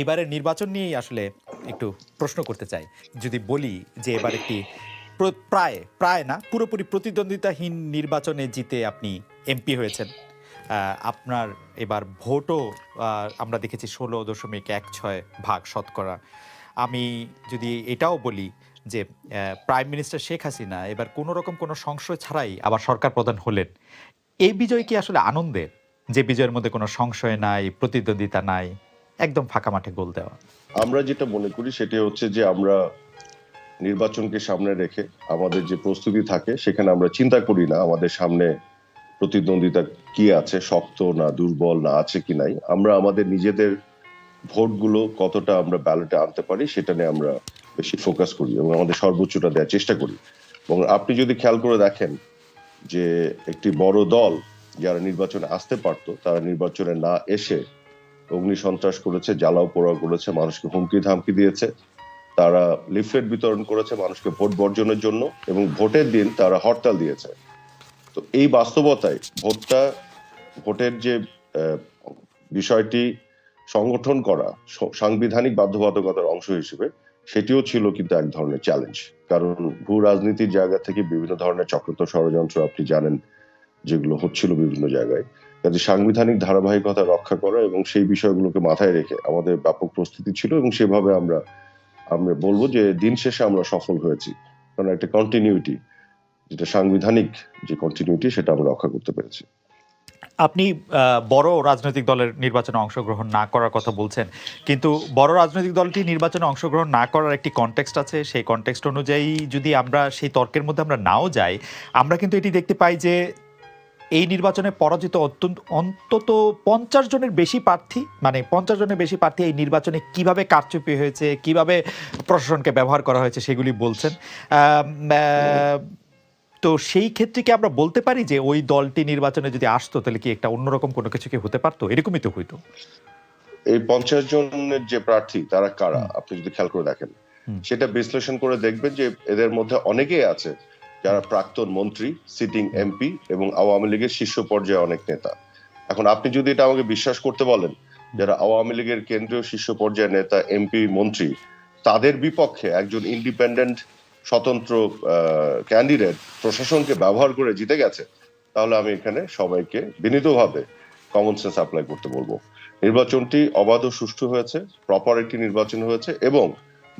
এবারের নির্বাচন নিয়েই আসলে একটু প্রশ্ন করতে চাই। যদি বলি যে এবার একটি প্রায় প্রায় না, পুরোপুরি প্রতিদ্বন্দ্বিতাহীন নির্বাচনে জিতে আপনি এমপি হয়েছেন। আপনার এবার ভোটও আমরা দেখেছি ষোলো দশমিক এক ছয় ভাগ শতকরা। আমি যদি এটাও বলি যে প্রাইম মিনিস্টার শেখ হাসিনা এবার কোনো রকম কোনো সংশয় ছাড়াই আবার সরকার প্রধান হলেন। এই বিজয় কি আসলে আনন্দের? যে বিজয়ের মধ্যে কোনো সংশয় নাই, প্রতিদ্বন্দ্বিতা নাই একদম ফাঁকা মাঠে গোল দেওয়া। আমরা যেটা মনে করি সেটা হচ্ছে যে আমরা নির্বাচনকে সামনে রেখে আমাদের যে প্রস্তুতি থাকে সেখানে আমরা চিন্তা করি না আমাদের সামনে প্রতিদ্বন্দ্বিতা কি আছে, শক্ত না দুর্বল, না আছে কি নাই। আমরা আমাদের নিজেদের ভোটগুলো কতটা আমরা ব্যালটে আনতে পারি সেটা নিয়ে আমরা বেশি ফোকাস করি এবং আমাদের সর্বোচ্চটা দেওয়ার চেষ্টা করি। এবং আপনি যদি খেয়াল করে দেখেন যে একটি বড় দল যারা নির্বাচনে আসতে পারতো, তারা নির্বাচনে না এসে অগ্নি সন্ত্রাস করেছে, জ্বালাও পোড়াও করেছে, মানুষকে হুমকি ধামকি দিয়েছে। তারা লিফলেট বিতরণ করেছে মানুষকে ভোট বর্জনের জন্য এবং ভোটের দিন তারা হরতাল দিয়েছে। তো এই বাস্তবতায় ভোটটা, ভোটের যে বিষয়টি সংগঠন করা সাংবিধানিক বাধ্যবাধকতার অংশ হিসেবে সেটিও ছিল কিন্তু এক ধরনের চ্যালেঞ্জ কারণ ভূ রাজনীতির জায়গা থেকে বিভিন্ন ধরনের চক্রান্ত ষড়যন্ত্র আপনি জানেন, যেগুলো হচ্ছিল বিভিন্ন জায়গায়। কাজে সাংবিধানিক ধারাবাহিকতা রক্ষা করা এবং সেই বিষয়গুলোকে মাথায় রেখে আমাদের ব্যাপক প্রস্তুতি ছিল এবং সেভাবে আমরা আমরা বলব যে দিন শেষে আমরা সফল হয়েছি। কারণ একটা কন্টিনিউটি যেটা সাংবিধানিক যে কন্টিনিউটি সেটা আমরা রক্ষা করতে পেরেছি। আপনি বড় রাজনৈতিক দলের নির্বাচনে অংশগ্রহণ না করার কথা বলছেন, কিন্তু বড় রাজনৈতিক দলটি নির্বাচনে অংশগ্রহণ না করার একটি কনটেক্সট আছে। সেই কনটেক্সট অনুযায়ী যদি আমরা সেই তর্কের মধ্যে আমরা নাও যাই, আমরা কিন্তু এটি দেখতে পাই যে এই নির্বাচনে পরাজিত অত্যন্ত অন্তত পঞ্চাশ জনের বেশি প্রার্থী মানে পঞ্চাশ জনের বেশি প্রার্থী এই নির্বাচনে কীভাবে কারচুপি হয়েছে কীভাবে প্রশাসনকে ব্যবহার করা হয়েছে সেগুলি বলছেন। তো সেই ক্ষেত্রে কি আমরা বলতে পারি যে ওই দলটি নির্বাচনে যদি আসতো তাহলে কি একটা অন্যরকম কোনো কিছু কি হতে পারতো? এরকমই তো হইতো। এই পঞ্চাশ জনের যে প্রার্থী তারা কারা? আপনি যদি খেয়াল করে দেখেন সেটা বিশ্লেষণ করে দেখবেন যে এদের মধ্যে অনেকেই আছে যারা প্রাক্তন মন্ত্রী সিটিং এমপি এবং আওয়ামী লীগের শীর্ষ পর্যায়ে অনেক নেতা। এখন আপনি যদি এটা আমাকে বিশ্বাস করতে বলেন, যারা আওয়ামী লীগের কেন্দ্রীয় শীর্ষ পর্যায়ের নেতা এমপি মন্ত্রী, তাদের বিপক্ষে একজন ইন্ডিপেন্ডেন্ট স্বতন্ত্র ক্যান্ডিডেট প্রশাসনকে ব্যবহার করে জিতে গেছে, তাহলে আমি এখানে সবাইকে বিনীতভাবে কমন সেন্স অ্যাপ্লাই করতে বলব। নির্বাচনটি অবাধ ও সুষ্ঠু হয়েছে প্রপার একটি নির্বাচন হয়েছে এবং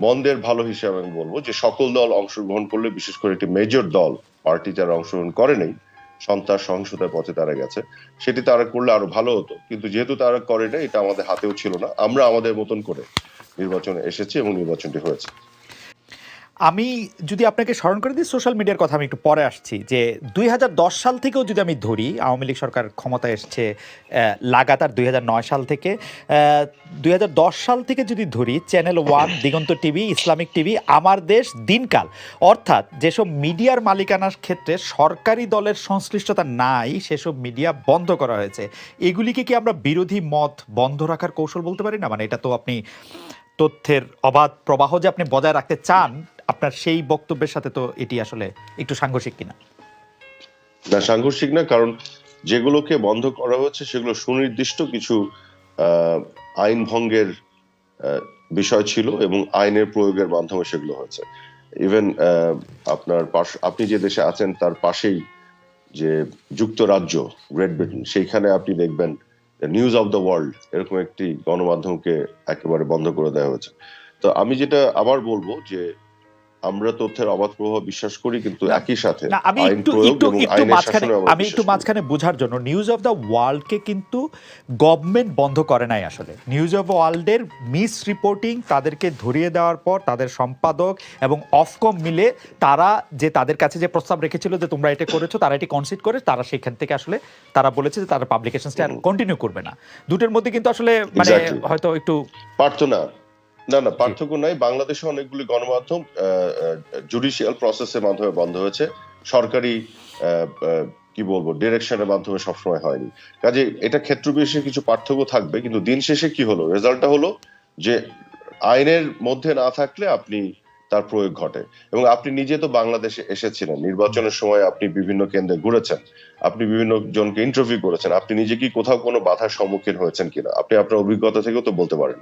মন্দের ভালো হিসেবে আমি বলব যে সকল দল অংশগ্রহণ করলে, বিশেষ করে একটি মেজর দল পার্টি যারা অংশগ্রহণ করেনি সন্ত্রাস সহিংসতার পথে তারা গেছে। সেটি তারা করলে আরও ভালো হতো। কিন্তু যেহেতু তারা করে না এটা আমাদের হাতেও ছিল না। আমরা আমাদের মতন করে নির্বাচনে এসেছি এবং নির্বাচনটি হয়েছে। আমি যদি আপনাকে স্মরণ করে দিই সোশ্যাল মিডিয়ার কথা আমি একটু পরে আসছি, যে দুই হাজার দশ সাল থেকেও যদি আমি ধরি, আওয়ামী লীগ সরকার ক্ষমতায় এসছে লাগাতার দুই হাজার নয় সাল থেকে দুই হাজার দশ সাল থেকে যদি ধরি channel one Diganta TV Islamic TV Amar Desh Dinkal. অর্থাৎ যেসব মিডিয়ার মালিকানার ক্ষেত্রে সরকারি দলের সংশ্লিষ্টতা নাই, সেসব মিডিয়া বন্ধ করা হয়েছে। এগুলিকে কি আমরা বিরোধী মত বন্ধ রাখার কৌশল বলতে পারি না? মানে এটা তো আপনি তথ্যের অবাধ প্রবাহ যে আপনি বজায় রাখতে চান আপনার সেই বক্তব্যের সাথে তো এটি আসলে একটু সাংঘর্ষিক কিনা? না, সাংঘর্ষিক না, কারণ যেগুলোকে বন্ধ করা হচ্ছে সেগুলো সুনির্দিষ্ট কিছু আইন ভঙ্গের বিষয় ছিল এবং আইনের প্রয়োগের মাধ্যমে সেগুলো হয়েছে। ইভেন আপনার পাশ আপনি যে দেশে আছেন তার পাশেই যে যুক্তরাজ্য গ্রেট ব্রিটেন সেইখানে আপনি দেখবেন নিউজ অফ দ্য ওয়ার্ল্ড এরকম একটি গণমাধ্যমকে একেবারে বন্ধ করে দেওয়া হয়েছে। তো আমি যেটা আবার বলব যে আমরা তথ্যের অবাধ প্রভাব বিশ্বাস করি কিন্তু একই সাথে আমি একটু একটু একটু মাঝখানে আমি একটু মাঝখানে বোঝার জন্য নিউজ অফ দ্য ওয়ার্ল্ডকে কিন্তু গভর্নমেন্ট বন্ধ করে নাই আসলে। নিউজ অফ ওয়ার্ল্ডের মিস রিপোর্টিং তাদেরকে ধরিয়ে দেওয়ার পর তাদের সম্পাদক এবং অফকম মিলে তারা যে তাদের কাছে যে প্রস্তাব রেখেছিল যে তোমরা এটা করেছ তারা এটি কনসিড করে তারা সেখান থেকে আসলে তারা বলেছে যে তারা পাবলিকেশনটা। কন্টিনিউ করবে না। দুটোর মধ্যে কিন্তু আসলে মানে হয়তো একটু পারতো না। না না পার্থক্য নাই। বাংলাদেশে অনেকগুলি গণমাধ্যম জুডিশিয়াল প্রসেসের মাধ্যমে বন্ধ হয়েছে। সরকারি কি বলব ডিরেকশনের মাধ্যমে সবসময় হয়নি। কাজে এটা ক্ষেত্র বিশেষে কিছু পার্থক্য থাকবে কিন্তু দিন শেষে কি হলো? রেজাল্টটা হলো যে আইনের মধ্যে না থাকলে আপনি তার প্রয়োগ ঘটে। এবং আপনি নিজে তো বাংলাদেশে এসেছিলেন। নির্বাচনের সময় আপনি বিভিন্ন কেন্দ্রে ঘুরেছেন। আপনি বিভিন্ন জনকে ইন্টারভিউ করেছেন। আপনি নিজে কি কোথাও কোনো বাধার সম্মুখীন হয়েছেন কিনা? আপনি আপনার অভিজ্ঞতা থেকেও তো বলতে পারেন।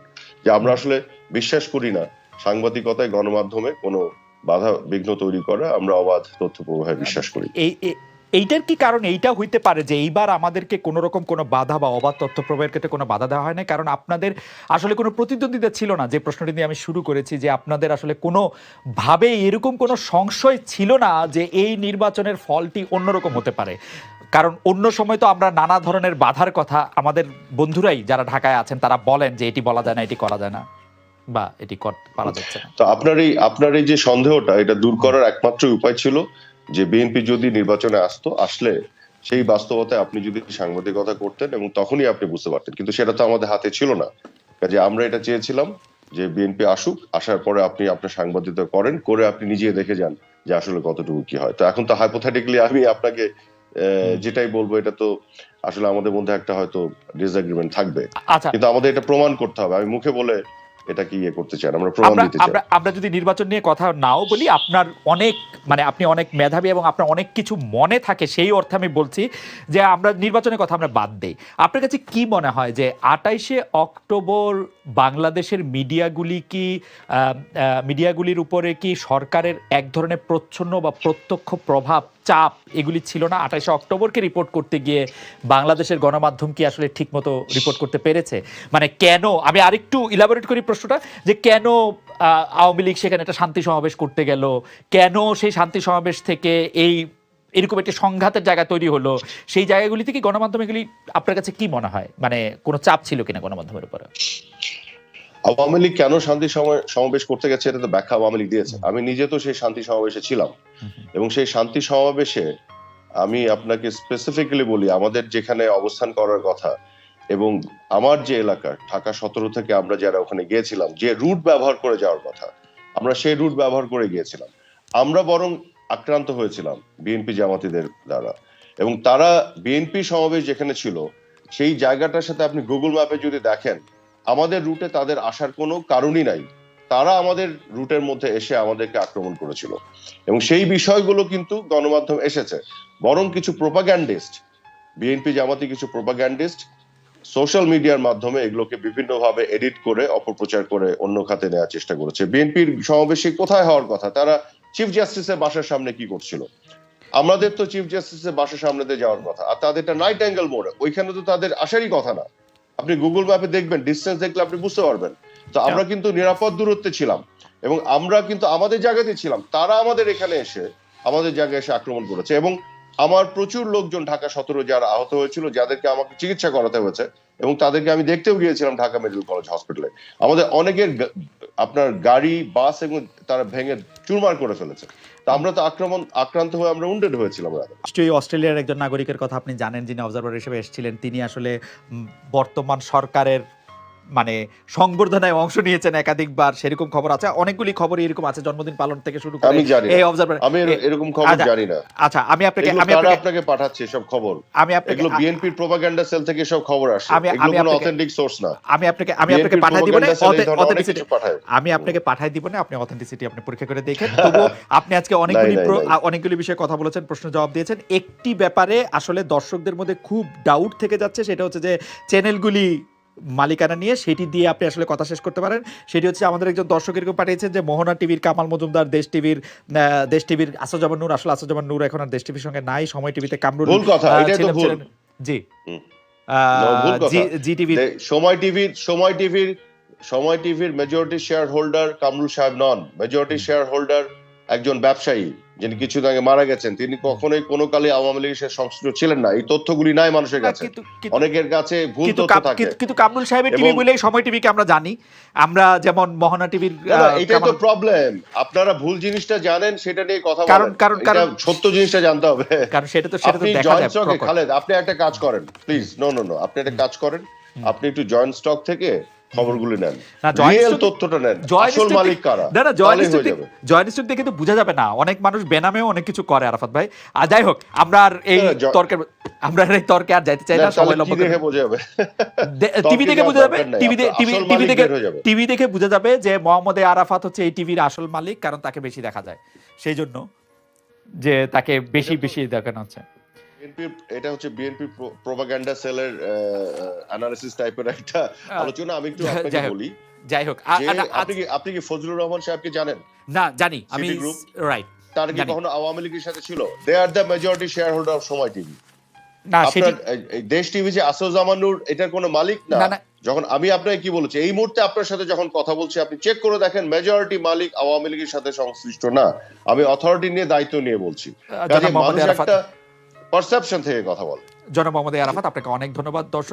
যে আমরা আসলে বিশ্বাস করি না। সাংবাদিকতায় গণমাধ্যমে কোনো বাধা বিঘ্ন তৈরি করা, আমরা অবাধ তথ্য প্রবাহে বিশ্বাস করি। এই এইটার কি কারণ? এইটা হইতে পারে যে এইবার আমাদেরকে কোনো রকম কোনো বাধা বা অবাধ তথ্য প্রবাহের ক্ষেত্রে কোনো বাধা দেওয়া হয় না কারণ আপনাদের আসলে কোনো প্রতিদ্বন্দ্বিতা ছিল না। যে প্রশ্নটি দিয়ে আমি শুরু করেছি যে আপনাদের আসলে কোনো ভাবে এরকম কোনো সংশয় ছিল না যে এই নির্বাচনের ফলটি অন্যরকম হতে পারে। কারণ অন্য সময় তো আমরা নানা ধরনের বাধার কথা আমাদের বন্ধুরাই যারা ঢাকায় আছেন তারা বলেন যে এটি বলা যায় না, এটি করা যায় না বা এটি কর- যাচ্ছে না। তো আপনার এই আপনার এই যে সন্দেহটা, এটা দূর করার একমাত্র উপায় ছিল যে বিএনপি যদি নির্বাচনে আসতো আসলে সেই বাস্তবতায় আপনি যদি সাংবাদিকতা করতেন এবং তখনই আপনি বুঝতে পারতেন। কিন্তু সেটা তো আমাদের হাতে ছিল না। কাজে আমরা এটা চেয়েছিলাম যে বিএনপি আসুক আসার পরে আপনি আপনার সাংবাদিকতা করেন করে আপনি নিজে দেখে যান যে আসলে কতটুকু কি হয়। তো এখন তো হাইপোথেটিক্যালি আমি আপনাকে আহ, যেটাই বলব এটা তো আসলে আমাদের মধ্যে একটা হয়তো ডিসএগ্রিমেন্ট থাকবে। আচ্ছা। কিন্তু আমাদের এটা প্রমাণ করতে হবে। আমি মুখে বলে এটা কি ইয়ে করতে চান আমরা প্রমাণ দিতে চাই। আমরা যদি নির্বাচন নিয়ে কথা নাও বলি আপনার অনেক মানে আপনি অনেক মেধাবী এবং আপনার অনেক কিছু মনে থাকে সেই অর্থে আমি বলছি যে আমরা নির্বাচনের কথা আমরা বাদ দেই। আপনার কাছে কি মনে হয় যে আটাইশে অক্টোবর বাংলাদেশের মিডিয়াগুলি কি মিডিয়াগুলির উপরে কি সরকারের এক ধরনের প্রচ্ছন্ন বা প্রত্যক্ষ প্রভাব চাপ এগুলি ছিল না? আঠাশে অক্টোবরকে রিপোর্ট করতে গিয়ে বাংলাদেশের গণমাধ্যম কি আসলে ঠিকমতো রিপোর্ট করতে পেরেছে? মানে কেন? আমি আরেকটু ইলাবোরেট করি প্রশ্নটা যে কেন আওয়ামী লীগ সেখানে একটা শান্তি সমাবেশ করতে গেল? কেন সেই শান্তি সমাবেশ থেকে এই এরকম একটি সংঘাতের জায়গা তৈরি হলো? সেই জায়গাগুলিতে কি গণমাধ্যম এগুলি আপনার কাছে কি মনে হয়? মানে কোনো চাপ ছিল কিনা গণমাধ্যমের উপরে? আওয়ামী লীগ কেন শান্তি সমাবেশ করতে গেছে এটা তো ব্যাখ্যা আওয়ামী লীগ দিয়েছে। আমি নিজে তো সেই শান্তি সমাবেশে ছিলাম। এবং সেই শান্তি সমাবেশে আমি আপনাকে স্পেসিফিক্যালি বলি আমাদের যেখানে অবস্থান করার কথা এবং আমার যে এলাকা ঢাকা সতেরো থেকে আমরা যারা ওখানে গিয়েছিলাম, যে রুট ব্যবহার করে যাওয়ার কথা, আমরা সেই রুট ব্যবহার করে গিয়েছিলাম। আমরা বরং আক্রান্ত হয়েছিলাম বিএনপি জামাতিদের দ্বারা। এবং তারা বিএনপি সমাবেশ যেখানে ছিল, সেই জায়গাটার সাথে আপনি গুগল ম্যাপে যদি দেখেন, আমাদের রুটে তাদের আসার কোনো কারণই নাই। তারা আমাদের রুটের মধ্যে এসে আমাদেরকে আক্রমণ করেছিল। এবং সেই বিষয়গুলো কিন্তু গণমাধ্যম এসেছে। বরং কিছু প্রোপাগ্যান্ডিস্ট বিএনপি জামাতি কিছু প্রোপাগ্যান্ডিস্ট সোশ্যাল মিডিয়ার মাধ্যমে এগুলোকে বিভিন্নভাবে এডিট করে অপপ্রচার করে অন্য খাতে নেওয়ার চেষ্টা করেছে। বিএনপির সমাবেশে কোথায় হওয়ার কথা? তারা চিফ জাস্টিসের বাসার সামনে কি করছিল? আমাদের তো চিফ জাস্টিসের বাসার সামনে দিয়ে যাওয়ার কথা। আর তাদেরটা নাইট অ্যাঙ্গেল মোড়ে ওইখানে তো তাদের আসারই কথা না। আপনি গুগল ম্যাপে দেখবেন ডিস্টেন্স দেখলে আপনি বুঝতে পারবেন। তো আমরা কিন্তু নিরাপদ দূরত্বে ছিলাম এবং আমরা কিন্তু আমাদের জায়গাতে ছিলাম। তারা আমাদের এখানে এসে আমাদের জায়গায় এসে আক্রমণ করেছে এবং আমার প্রচুর লোকজন ঢাকা সতেরো যারা আহত হয়েছিল, যাদেরকে আমাকে চিকিৎসা করাতে হয়েছে এবং তাদেরকে আমি দেখতেও গিয়েছিলাম ঢাকা মেডিকেল কলেজ হসপিটালে আমাদের অনেকের আপনার গাড়ি বাস এবং তারা ভেঙে চুরমার করে ফেলেছে আমরা তো আক্রমণ, আক্রান্ত হয়ে আমরা উন্ডেড হয়েছিলাম। নিশ্চয়ই অস্ট্রেলিয়ার একজন নাগরিকের কথা আপনি জানেন, যিনি অবজারভার হিসেবে এসেছিলেন, তিনি আসলে বর্তমান সরকারের মানে সংবর্ধনায় অংশ নিয়েছেন একাধিকবার সেরকম খবর আছে? অনেকগুলি খবরই এরকম আছে জন্মদিন পালন থেকে শুরু করে আমি জানি এই অবজারভার আমি এরকম খবর আচ্ছা, জানি না। আচ্ছা আমি আপনাকে আমি আপনাকে পাঠাচ্ছে সব খবর? আমি আপনাকে এগুলো বিএনপির প্রোপাগান্ডা সেল থেকে সব খবর আসে আমি- আমি কোনো অথেন্টিক সোর্স না। আমি আপনাকে আমি আপনাকে দিব না অথেন্টিসিটি আমি আপনাকে দিব না আপনি অথেন্টিসিটি আপনি পরীক্ষা করে দেখেন। তবু আপনি আজকে অনেকগুলি অনেকগুলি বিষয়ে কথা বলেছেন প্রশ্ন জবাব দিয়েছেন। একটি ব্যাপারে আসলে দর্শকদের মধ্যে খুব ডাউট থেকে যাচ্ছে সেটা হচ্ছে যে চ্যানেলগুলি মালিকানা নিয়ে সেটি দিয়ে আপনি আসলে কথা শেষ করতে পারেন। সেটি হচ্ছে আমাদের একজন দর্শক এরকম পাঠিয়েছেন যে মোহনা টিভির কামাল মজুমদার দেশ টিভির দেশ টিভির আসাদুজ্জামান নূর আসলে আসাদুজ্জামান নূর এখন আর দেশ টিভির সঙ্গে নাই সময় টিভিতে কামরুল। জি- জি টিভির সময় টিভির সময় টিভির সময় টিভির মেজরিটি শেয়ার হোল্ডার কামরুল সাহেব নন। মেজরিটি শেয়ার হোল্ডার একজন ব্যবসায়ী যিনি কিছুদিন আগে মারা গেছেন তিনি কখনোই কোনো কালে আওয়ামী লীগের সাথে সংশ্লিষ্ট ছিলেন না। এই তথ্যগুলি নাই মানুষের কাছে। অনেকের কাছে ভুল তথ্য থাকে। কিন্তু- কামরুল সাহেবের টিভি বলেই সময় টিভিকে আমরা জানি। আমরা যেমন মহানা টিভির এটাই তো প্রবলেম আপনারা ভুল জিনিসটা জানেন সেটা নিয়ে কথা কারণ- বলেন। কারণ- কারণ- সত্য জিনিসটা জানতে হবে। কারণ সেটা তো সেটা তো দেখা জয়েন্ট যায়। খালেদ আপনি একটা কাজ করেন প্লিজ নো নো নো আপনি একটা কাজ করেন। আপনি একটু জয়েন্ট স্টক থেকে খবরগুলি নেন। রিয়েল তথ্যটা নেন। আসল মালিক কারা? না না হয়ে দেখে তো বোঝা যাবে না। অনেক মানুষ বেনামেও অনেক কিছু করে আরাফাত ভাই। আর যাই হোক আমরা আর এই তর্কের আমরা এই তর্কে আর যাইতে চাই না সময় লম্বা দেখে বোঝা যাবে? টিভি দেখে বোঝা যাবে টিভি টিভি টিভি দেখে হয়ে। টিভি দেখে বোঝা যাবে যে মোহাম্মদ আরাফাত হচ্ছে এই টিভির আসল মালিক কারণ তাকে বেশি দেখা যায়। সেই জন্য যে তাকে বেশি বেশি দেখানো হচ্ছে। এটা হচ্ছে বিএনপি প্রোপাগান্ডা সেলের অ্যানালিসিস টাইপের একটা আলোচনা। আমি একটু আপনাকে বলি যাই হোক আপনি কি আপনি কি ফজলুর রহমান সাহেবকে জানেন? না জানি। আমি রাইট তার কি কখনো আওয়ামী লীগের সাথে ছিল? They are the majority shareholder of সময় টিভি না সেটি দেশ টিভি যে এটার কোনো মালিক? না। যখন আমি আপনাকে কি বলেছি এই মুহূর্তে আপনার সাথে যখন কথা বলছি আপনি চেক করে দেখেন মেজরিটি মালিক আওয়ামী লীগের সাথে সংশ্লিষ্ট না। আমি অথরিটি নিয়ে দায়িত্ব নিয়ে বলছি। কাজে মানুষ একটা পারসেপশন থেকে কথা বল। জনাব মোহাম্মদ আরাফাত আপনাকে অনেক ধন্যবাদ দর্শক।